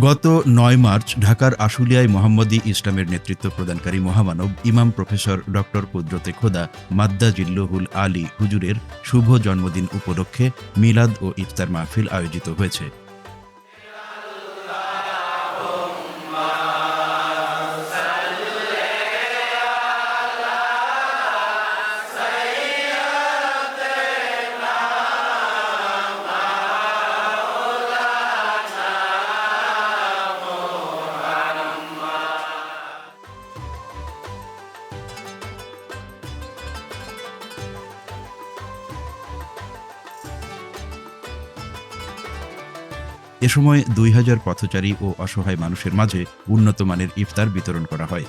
গত নয় মার্চ ঢাকার আশুলিয়ায় মোহাম্মদী ইসলামের নেতৃত্ব প্রদানকারী মহামানব ইমাম প্রফেসর ডক্টর কুদরতে খোদা মাদ্দা জিল্লুহুল আলী হুজুরের শুভ জন্মদিন উপলক্ষে মিলাদ ও ইফতার মাহফিল আয়োজিত হয়েছে। এ সময় দুই হাজার পথচারী ও অসহায় মানুষের মাঝে উন্নত মানের ইফতার বিতরণ করা হয়।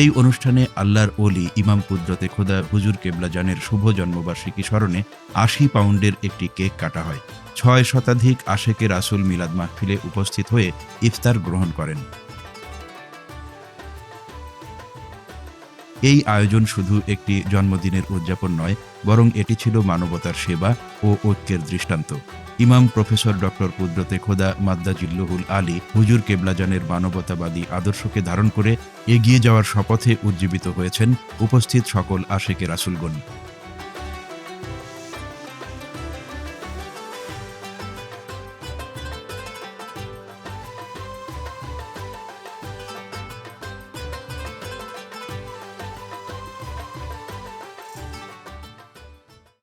এই অনুষ্ঠানে আল্লাহর ওলি, ইমাম কুদরতে খোদা, হুজুর কেবলা জানের শুভ জন্মবার্ষিকী স্মরণে আশি পাউন্ডের একটি কেক কাটা হয়। ছয় শতাধিক আশেকের আসল মিলাদ মাহফিলে উপস্থিত হয়ে ইফতার গ্রহণ করেন। এই আয়োজন শুধু একটি জন্মদিনের উদযাপন নয়, বরং এটি ছিল মানবতার সেবা ও ঐক্যের দৃষ্টান্ত। ইমাম প্রফেসর ডক্টর কুদরতে খোদা মাদ্দাজিল্লুহুল আলী হুজুর কেবলাজানের মানবতাবাদী আদর্শকে ধারণ করে এগিয়ে যাওয়ার শপথে উজ্জীবিত হয়েছেন উপস্থিত সকল আশেকে রাসুলগণ।